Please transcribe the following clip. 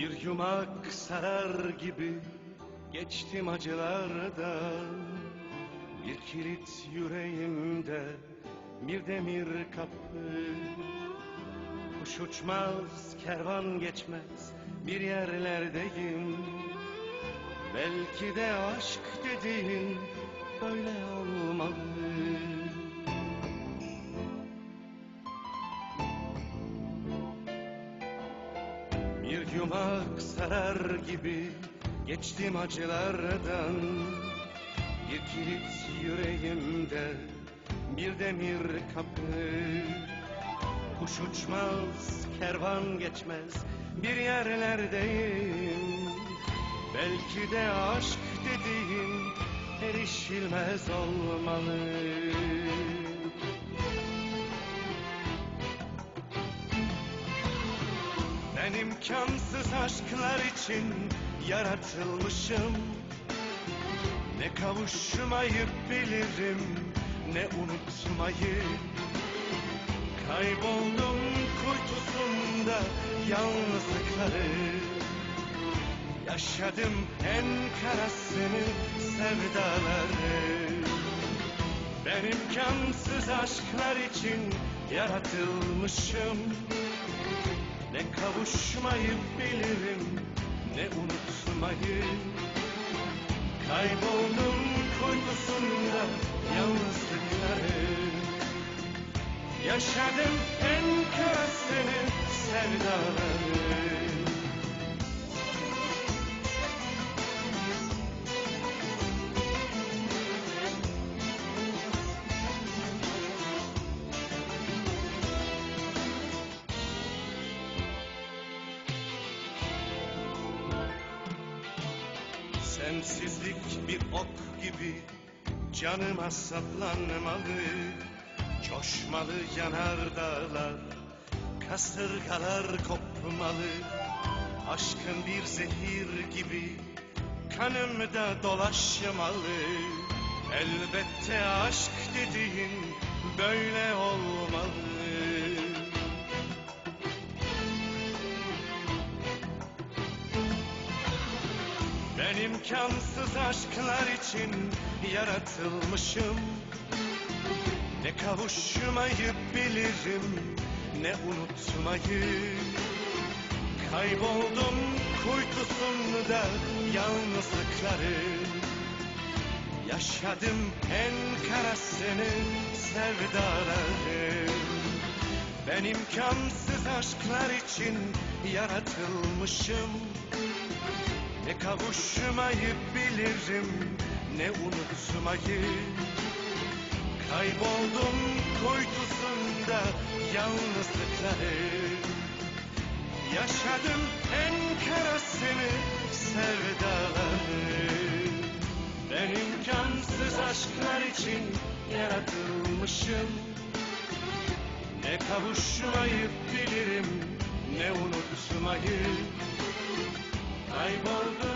Bir yumak sarar gibi geçtim acılardan Bir kilit yüreğimde bir demir kapı. Kuş uçmaz, kervan geçmez bir yerlerdeyim. Belki de aşk dediğin Bir yumak sarar gibi geçtim acılardan. Bir kilit yüreğimde bir demir kapı. Kuş uçmaz, kervan geçmez bir yerlerdeyim. Belki de aşk dediğin erişilmez olmalı imkansız aşklar için yaratılmışım. Ne kavuşmayı bilirim ne unutmayı Kayboldum kuytusunda yalnızlıkları. Yaşadım en karasını sevdaları. Ben imkansız aşklar için yaratılmışım ne kavuşmayı bilirim ne unutmayı. Kayboldum kuytusunda yalnızlıkları. Yaşadım en karasını sevdaları Sensizlik bir ok gibi canıma saplanmalı. Coşmalı yanardağlar, kasırgalar kopmalı. Aşkın bir zehir gibi kanımda dolaşmalı. Elbette aşk dediğin böyle olmalı Ben imkansız aşklar için yaratılmışım. Ne kavuşmayı bilirim ne unutmayı Kayboldum kuytusunda yalnızlıkları. Yaşadım en karasını sevdaları. Ben imkansız aşklar için yaratılmışım ne kavuşmayı bilirim ne unutmayı. Kayboldum kuytusunda yalnızlıkları. Yaşadım en karasını sevdaları. Ben imkansız aşklar için yaratılmışım. Ne kavuşmayı bilirim ne unutmayı Kayboldum